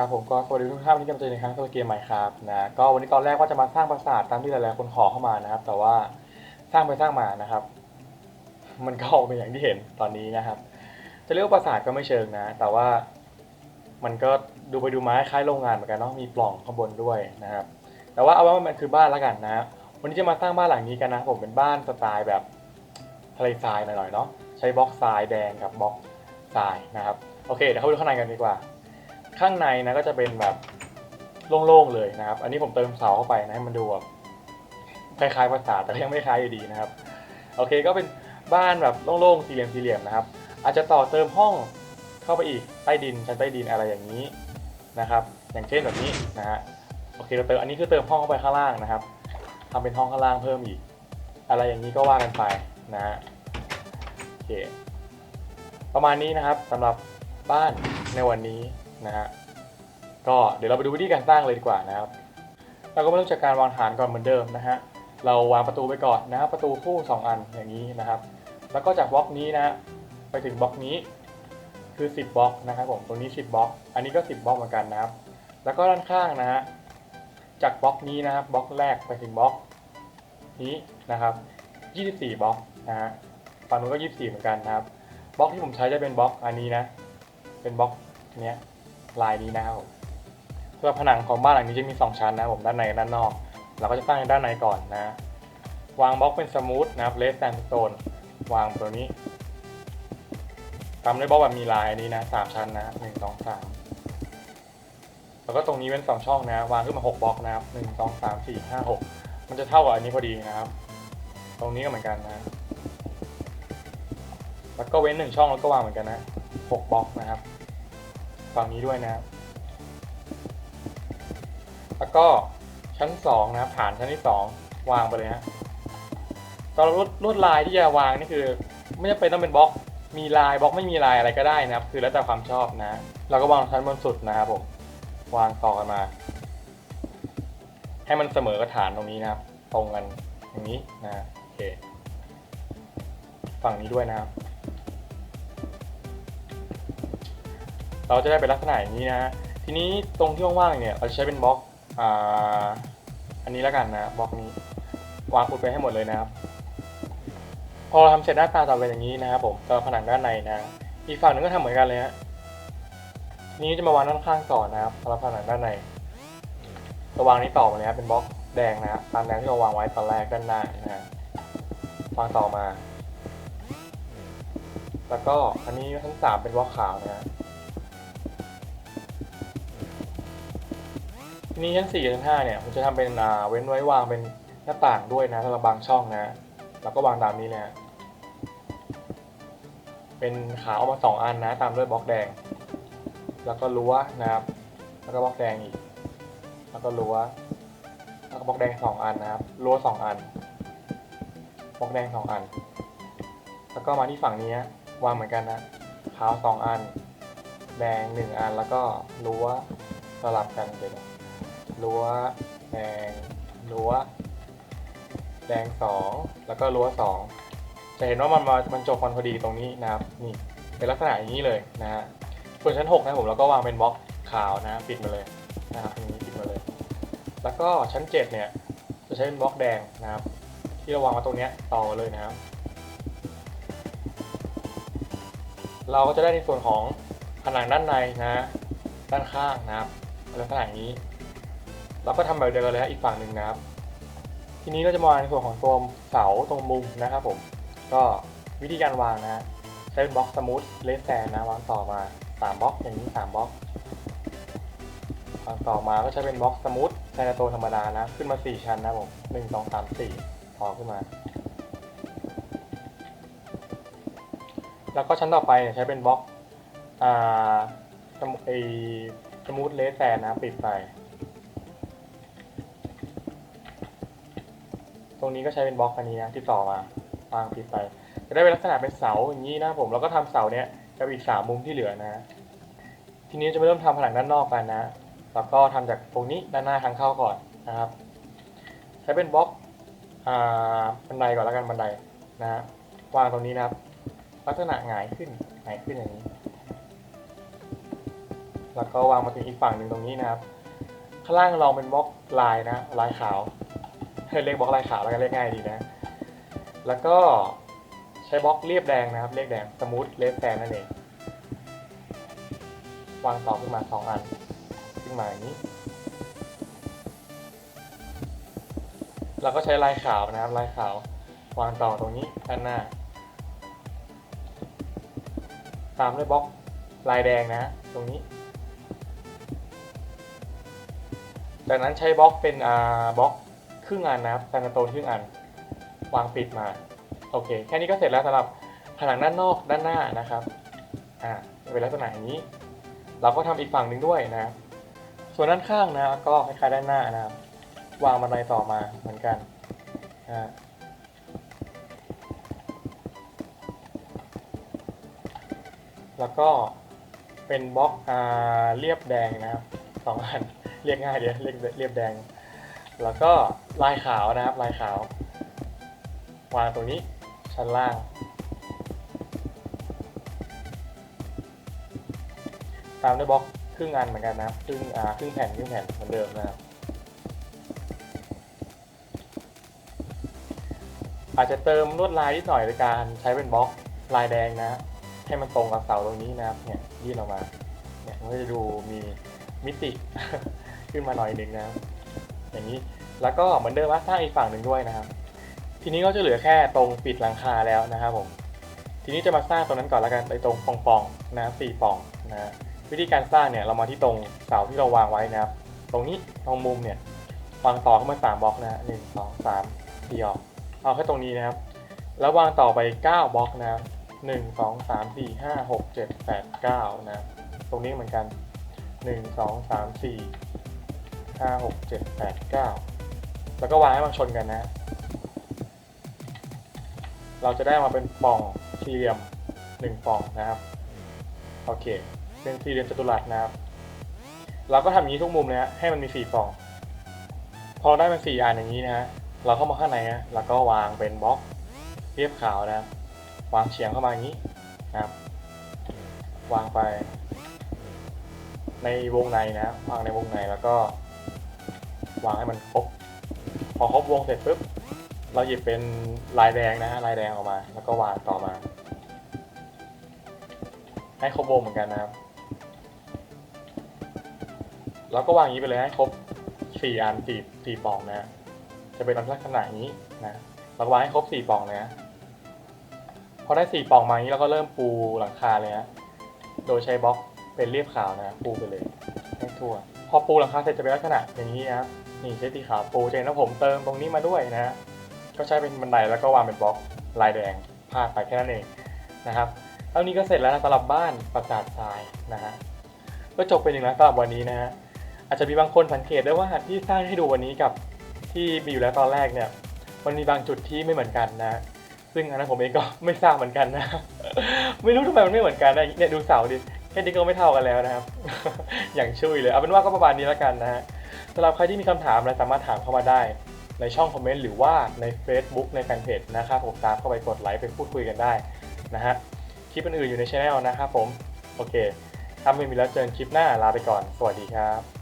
ครับผมก็สวัสดีทุกท่านวันนี้กำลังจอในครั้งตัวเกมใหม่ครับนะก็วันนี้ตอนแรกว่าจะมาสร้างปราสาทตามที่หลายๆคนขอเข้ามานะครับ แต่ว่าสร้างไปสร้างมานะครับ มันก็ออกเป็นอย่างที่เห็นตอนนี้นะครับ จะเรียกว่าปราสาทก็ไม่เชิงนะ แต่ว่ามันก็ดูไปดูมาคล้ายโรงงานเหมือนกันเนาะมีปล่องข้างบนด้วยนะครับ แต่ว่าเอาว่ามันคือบ้านแล้วกันนะ วันนี้จะมาสร้างบ้านหลังนี้กันนะผมเป็นบ้านสไตล์แบบทะเลทรายหน่อยๆเนาะใช้บล็อกทรายแดงกับบล็อกทรายนะครับโอเคเดี๋ยวเข้าไปดูข้างในกันดีกว่า ข้างในนะก็จะเป็นแบบโล่งๆเลยนะครับ อันนี้ผมเติมเสาเข้าไปนะให้มันดูแบบคล้ายๆภาษาแต่ก็ยังไม่คล้ายอยู่ดีนะครับ โอเคก็เป็นบ้านแบบโล่งๆสี่เหลี่ยมสี่เหลี่ยมนะครับ อาจจะต่อเติมห้องเข้าไปอีกใต้ดินชั้นใต้ดินอะไรอย่างนี้นะครับ อย่างเช่นแบบนี้นะฮะโอเคเราเติมอันนี้คือเติมห้องเข้าไปข้างล่างนะครับทำเป็นห้องข้างล่างเพิ่มอีก อะไรอย่างนี้ก็ว่ากันไปนะฮะโอเคประมาณนี้นะครับสำหรับบ้านในวันนี้ นะฮะก็เดี๋ยวเราไปดูวิธีการสร้างเลยดีกว่านะครับเราก็มาเริ่มจากการวางฐานก่อนเหมือนเดิมนะฮะเราวางประตูไปก่อนนะครับประตูคู่ 2 อันอย่างนี้นะครับ แล้วก็จากบล็อกนี้นะไปถึงบล็อกนี้คือ 10บล็อกนะครับผมตรงนี้ 10บล็อกอันนี้ก็ 10บล็อกเหมือนกันนะครับ แล้วก็ด้านข้างนะฮะจากบล็อกนี้นะครับบล็อกแรกไปถึงบล็อกนี้นะครับ24บล็อกนะฮะฝั่งนู้นก็ 24 เหมือนกันนะครับบล็อกที่ผมใช้จะเป็นบล็อกอันนี้นะเป็นบล็อกเนี้ย ลายนี้นะครับผมสำหรับผนังของบ้านหลังนี้จะมี 2 ชั้นนะผมด้านในกับด้านนอก เราก็จะตั้งด้านในก่อนนะ วางบล็อกเป็นสมูทนะครับเลสแซนสโตนวางตัวนี้ทำด้วยบล็อกแบบมีลายอันนี้นะสามชั้นนะหนึ่งสองสามแล้วก็ตรงนี้เป็นสองช่องนะ วางขึ้นมาหกบล็อกนะครับหนึ่งสองสามสี่ห้าหกมันจะเท่ากับอันนี้พอดีนะครับ ตรงนี้ก็เหมือนกันนะ แล้วก็เว้นหนึ่งช่องแล้วก็วางเหมือนกันนะหกบล็อกนะครับ ฝั่งนี้ด้วยนะครับ แล้วก็ชั้นสองนะครับฐานชั้นที่สองวางไปเลยฮะตอนลวดลวดลายที่จะวางนี่คือ ไม่จำเป็นต้องเป็นบล็อก มีลายบล็อกไม่มีลายอะไรก็ได้นะครับ คือแล้วแต่ความชอบนะ เราก็วางชั้นบนสุดนะครับผม วางต่อกันมา ให้มันเสมอกับฐานตรงนี้นะครับ ตรงกันอย่างนี้นะโอเค ฝั่งนี้ด้วยนะครับ เราจะได้เป็นลักษณะอย่างนี้นะฮะทีนี้ตรงที่ว่างๆเนี่ยเราจะใช้เป็นบล็อกอ่าอันนี้แล้วกันนะบล็อกนี้วางอุดไปให้หมดเลยนะครับ พอเราทำเสร็จหน้าตาต่อไปอย่างนี้นะครับผมสำหรับผนังด้านในนะอีกฝั่งหนึงก็ทำเหมือนกันเลยฮะทีนี้จะมาวางด้านข้างต่อนะครับสำหรับผนังด้านในระวางนี้ต่อมาเลยครับเป็นบล็อกแดงนะตามแนวที่เราวางไว้ตอนแรกด้านหน้านะฮะวางต่อมา แล้วก็อันนี้ชั้นสามเป็นบล็อกขาวนะ ทีนี้ชั้น4กับชั้น5เนี่ยผมจะทำเป็นอ่าเว้นไว้วางเป็นหน้าต่างด้วยนะสำหรับบางช่องนะแล้วก็วางตามนี้นะเป็นขาออกมาสองอันนะ ตามด้วยบล็อกแดง แล้วก็รั้วนะครับ แล้วก็บล็อกแดงอีก แล้วก็รั้วแล้วก็บล็อกแดงสองอันนะครับรั้วสองอันบล็อกแดงสองอัน แล้วก็มาที่ฝั่งนี้วางเหมือนกันนะขาวสองอัน แดงหนึ่งอันแล้วก็รั้วสลับกันเดี๋ยวนะ รั้วแดงรั้วแดงสองแล้วก็รั้วสองจะเห็นว่ามันมามันจบกันพอดีตรงนี้นะครับนี่เป็นลักษณะอย่างนี้เลยนะฮะส่วนชั้น6นะผมเราก็วางเป็นบล็อกขาวนะปิดมาเลยนะครับตรงนี้ปิดมาเลย แล้วก็ชั้น 7 เนี่ยจะใช้เป็นบล็อกแดงนะครับ ที่เราวางมาตรงนี้ต่อเลยนะครับ เราก็จะได้ในส่วนของผนังด้านในนะด้านข้างนะครับลักษณะอย่างนี้ เราก็ทำแบบเดียวกันเลยฮะอีกฝั่งหนึ่งนะครับ ทีนี้เราจะมาวางในส่วนของตัวเสาตรงมุมนะครับผม ก็วิธีการวางนะฮะใช้เป็นบล็อกสมูทเลสแซนนะวางต่อมา3บล็อกอย่างนี้3บล็อกวางต่อมาก็ใช้เป็นบล็อกสมูทแซนโตธรรมดานะ ขึ้นมา 4 ชั้นนะครับผมหนึ่งสองสามสี่พอขึ้นมา แล้วก็ชั้นต่อไปเนี่ยใช้เป็นบล็อกอ่าไอสมูทเลสแซนนะปิดไป รงนี้ก็ใช้เป็นบล็อกอันนี้นะที่ต่อมาวางปิดไป จะได้เป็นลักษณะเป็นเสาอย่างนี้นะผมแล้วก็ทำเสาเนี้ยกับอีกสามมุมที่เหลือนะ ทีนี้จะไปเริ่มทำผนังด้านนอกกันนะแล้วก็ทำจากตรงนี้ด้านหน้าทางเข้าก่อนนะครับ ใช้เป็นบล็อกอ่าบันไดก่อนแล้วกันบันไดนะฮะวางตรงนี้นะครับ ลักษณะหงายขึ้นหงายขึ้นอย่างนี้ แล้วก็วางมาถึงอีกฝั่งหนึ่งตรงนี้นะครับข้างล่างลองเป็นบล็อกลายนะลายขาว เรียกบล็อกลายขาวแล้วกันเรียกง่ายดีนะ แล้วก็ใช้บล็อกเรียบแดงนะครับ เรียบแดงสมูทเลสแซนนั่นเอง วางต่อขึ้นมาสองอัน ขึ้นมาอย่างนี้ เราก็ใช้ลายขาวนะครับ ลายขาว วางต่อตรงนี้ด้านหน้า ตามด้วยบล็อกลายแดงนะตรงนี้จากนั้นใช้บล็อกเป็นอ่าบล็อก ครึ่งอันนะครับแซนโตนครึ่งอัน วางปิดมา โอเค แค่นี้ก็เสร็จแล้วสำหรับผนังด้านนอกด้านหน้านะครับ อ่าเป็นลักษณะอย่างนี้ เราก็ทำอีกฝั่งหนึ่งด้วยนะ ส่วนด้านข้างนะก็คล้ายๆด้านหน้านะครับ วางบันไดต่อมาเหมือนกันอ่าแล้วก็เป็นบล็อกอ่าเรียบแดงนะครับสองอันเรียกง่ายเดียวเรียกเรียบแดง แล้วก็ลายขาวนะครับลายขาว วางตรงนี้ชั้นล่าง ตามด้วยบล็อกครึ่งอันเหมือนกันนะครับครึ่งอ่าครึ่งแผ่นครึ่งแผ่นเหมือนเดิมนะครับอาจจะเติมลวดลายนิดหน่อยโดยการใช้เป็นบล็อกลายแดงนะ ให้มันตรงกับเสาตรงนี้นะครับเนี่ยยื่นออกมาเนี่ยมันก็จะดูมีมิติขึ้นมาหน่อยหนึ่งนะครับ อย่างนี้ แล้วก็เหมือนเดิมว่าสร้างอีกฝั่งหนึ่งด้วยนะครับ ทีนี้ก็จะเหลือแค่ตรงปิดหลังคาแล้วนะครับผม ทีนี้จะมาสร้างตรงนั้นก่อนแล้วกันไอ้ตรงปองๆนะสี่ปองนะวิธีการสร้างเนี่ยเรามาที่ตรงเสาที่เราวางไว้นะครับ ตรงนี้ตรงมุมเนี่ยวางต่อเข้ามาสามบล็อกนะหนึ่งสองสามสี่ออกเอาแค่ตรงนี้นะครับ แล้ววางต่อไปเก้าบล็อกนะครับหนึ่งสองสามสี่ห้าหกเจ็ดแปดเก้านะ ตรงนี้เหมือนกันหนึ่งสองสามสี่ ห้าหกเจ็ดแปดเก้าแล้วก็วางให้มันชนกันนะ เราจะได้มาเป็นปล่องสี่เหลี่ยมหนึ่งปล่องนะครับ โอเค เป็นสี่เหลี่ยมจัตุรัสนะครับ เราก็ทำอย่างนี้ทุกมุมเลยฮะให้มันมีสี่ปล่อง พอได้เป็นสี่อันอย่างนี้นะฮะเราเข้ามาข้างในฮะแล้วก็วางเป็นบล็อกเรียบขาวนะ วางเฉียงเข้ามาอย่างนี้นะครับ วางไป ในวงในนะ วางในวงในแล้วก็ วางให้มันครบ พอครบวงเสร็จปุ๊บ เราหยิบเป็นลายแดงนะฮะลายแดงออกมา แล้วก็วางต่อมา ให้ครบวงเหมือนกันนะครับแล้วก็วางอย่างนี้ไปเลยให้ครบสี่อันสี่สี่ปล่องนะจะเป็นลักษณะอย่างนี้นะเราก็วางให้ครบสี่ปล่องเลยนะพอได้สี่ปล่องมาอย่างนี้เราก็เริ่มปูหลังคาเลยนะโดยใช้บล็อกเป็นเรียบขาวนะปูไปเลยให้ทั่ว พอปูหลังคาเสร็จจะเป็นลักษณะอย่างนี้นะครับ นี่ใช้สีขาวปูจะเห็นว่าผมเติมตรงนี้มาด้วยนะฮะก็ใช้เป็นบันไดแล้วก็วางเป็นบล็อกลายแดงพาดไปแค่นั้นเองนะครับเท่านี้ก็เสร็จแล้วนะสำหรับบ้านประสาททรายนะฮะก็จบไปหนึ่งแล้วสำหรับวันนี้นะฮะอาจจะมีบางคนสังเกตได้ว่าที่สร้างให้ดูวันนี้กับที่มีอยู่แล้วตอนแรกเนี่ย มันมีบางจุดที่ไม่เหมือนกันนะ ซึ่งอันนั้นผมเองก็ไม่ทราบเหมือนกันนะ ไม่รู้ทำไมมันไม่เหมือนกันนะเนี่ยดูเสาดิแค่นี้ก็ไม่เท่ากันแล้วนะครับ อย่างชุยเลยเอาเป็นว่าก็ประมาณนี้แล้วกันนะฮะำหรับใครที่มีคำถามอะไรสามารถถามเข้ามาได้ ในช่องคอมเมนต์หรือว่าใน Facebook ในแฟนเพจนะครับผมตามเข้าไปกดไลค์ไปพูดคุยกันได้นะฮะคลิปอื่นๆอยู่ในช anel นะครับผม โอเค ถ้าไม่มีแล้วเจอกันคลิปหน้าลาไปก่อน สวัสดีครับ